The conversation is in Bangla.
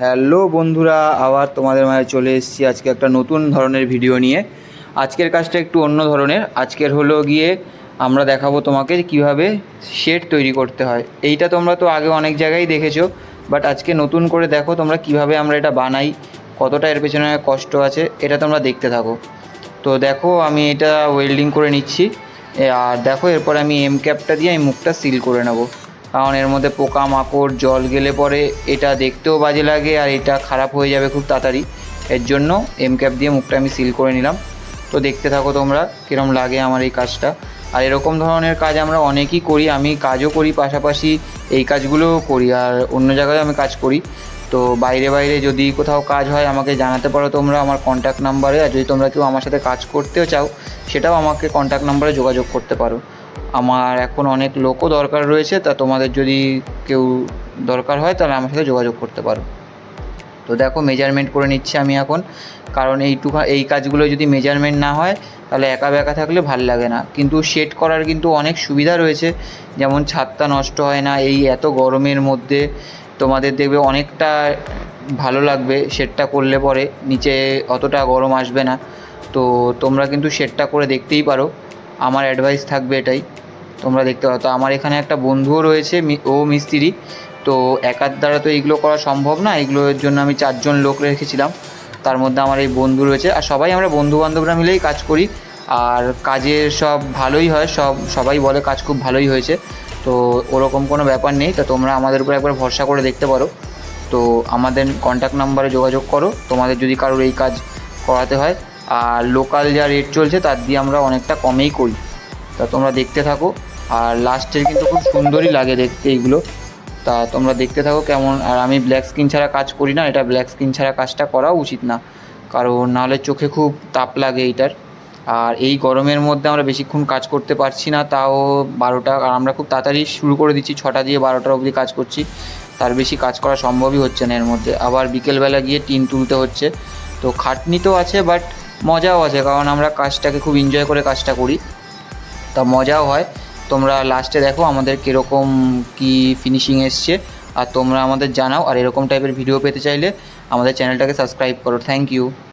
হ্যালো বন্ধুরা, আবার তোমাদের মাঝে চলে এসেছি আজকে একটা নতুন ধরনের ভিডিও নিয়ে। আজকের কাজটা একটু অন্য ধরনের। আজকের হলো গিয়ে আমরা দেখাবো তোমাকে কীভাবে শেড তৈরি করতে হয়। এইটা তোমরা তো আগে অনেক জায়গায় দেখেছ বাট আজকে নতুন করে দেখো তোমরা কীভাবে আমরা এটা বানাই, কতটা এর পেছনে কষ্ট আছে, এটা তোমরা দেখতে থাকো। তো দেখো, আমি এটা ওয়েল্ডিং করে নিচ্ছি। আর দেখো, এরপর আমি এম ক্যাপটা দিয়ে আমি মুখটা সিল করে নেব। কারণ এর মধ্যে পোকা মাকড় জল গেলে পরে এটা দেখতেও বাজে লাগে আর এটা খারাপ হয়ে যাবে খুব তাড়াতাড়ি। এর জন্য এম ক্যাপ দিয়ে মুখটা আমি সিল করে নিলাম। তো দেখতে থাকো তোমরা কীরকম লাগে আমার এই কাজটা। আর এরকম ধরনের কাজ আমরা অনেকই করি, আমি কাজও করি, পাশাপাশি এই কাজগুলোও করি আর অন্য জায়গায় আমি কাজ করি। তো বাইরে বাইরে যদি কোথাও কাজ হয় আমাকে জানাতে পারো তোমরা আমার কন্ট্যাক্ট নাম্বারে আর যদি তোমরা কেউ আমার সাথে কাজ করতেও চাও, সেটাও আমাকে কন্ট্যাক্ট নাম্বারে যোগাযোগ করতে পারো। আমার এখন অনেক লোকও দরকার রয়েছে, তা তোমাদের যদি কেউ দরকার হয় তাহলে আমার সাথে যোগাযোগ করতে পারো। তো দেখো মেজারমেন্ট করে নিচ্ছি আমি এখন। কারণ এইটুকু এই কাজগুলো যদি মেজারমেন্ট না হয়, তাহলে একা বেঁকা থাকলে ভালো লাগে না। কিন্তু শেড করার কিন্তু অনেক সুবিধা রয়েছে। যেমন ছাদটা নষ্ট হয় না, এই এত গরমের মধ্যে তোমাদের দেখবে অনেকটা ভালো লাগবে শেডটা করলে পরে। নিচে অতটা গরম আসবে না। তো তোমরা কিন্তু শেডটা করে দেখতেই পারো। আমার অ্যাডভাইস থাকবে এটাই। তোমরা দেখতে পারো। তো আমার এখানে একটা বন্ধুও রয়েছে ও মিস্ত্রি। তো একার দ্বারা তো এইগুলো করা সম্ভব না, এগুলোর জন্য আমি চারজন লোক রেখেছিলাম। তার মধ্যে আমার এই বন্ধু রয়েছে। আর সবাই আমরা বন্ধু বান্ধবরা মিলেই কাজ করি। আর কাজের সব ভালোই হয়, সব, সবাই বলে কাজ খুব ভালোই হয়েছে। তো ওরকম কোনো ব্যাপার নেই। তো তোমরা আমাদের উপর একবার ভরসা করে দেখতে পারো। তো আমাদের কন্ট্যাক্ট নাম্বারে যোগাযোগ করো। তোমাদের যদি কারোর এই কাজ করাতে হয় আর লোকাল যা রেট চলছে, তার দিয়ে আমরা অনেকটা কমেই করি। তা তোমরা দেখতে থাকো। আর লাস্টের কিন্তু খুব সুন্দরই লাগে দেখতে এইগুলো। তা তোমরা দেখতে থাকো কেমন। আর আমি ব্ল্যাক স্কিন ছাড়া কাজ করি না, এটা ব্ল্যাক স্কিন ছাড়া কাজটা করাও উচিত না। কারণ নাহলে চোখে খুব তাপ লাগে এইটার। আর এই গরমের মধ্যে আমরা বেশিক্ষণ কাজ করতে পারছি না, তাও বারোটা, আর আমরা খুব তাড়াতাড়ি শুরু করে দিচ্ছি, ছটা দিয়ে বারোটার অবধি কাজ করছি। তার বেশি কাজ করা সম্ভবই হচ্ছে না এর মধ্যে। আবার বিকেলবেলা গিয়ে টিন তুলতে হচ্ছে। তো খাটনি তো আছে বাট মজাও আছে, কারণ আমরা কাজটাকে খুব এনজয় করে কাজটা করি। তা মজাও হয়। তোমরা লাস্টে দেখো আমাদের কীরকম কি ফিনিশিং এসছে, আর তোমরা আমাদের জানাও, আর এরকম টাইপের ভিডিও পেতে চাইলে আমাদের চ্যানেলটাকে সাবস্ক্রাইব করো। Thank you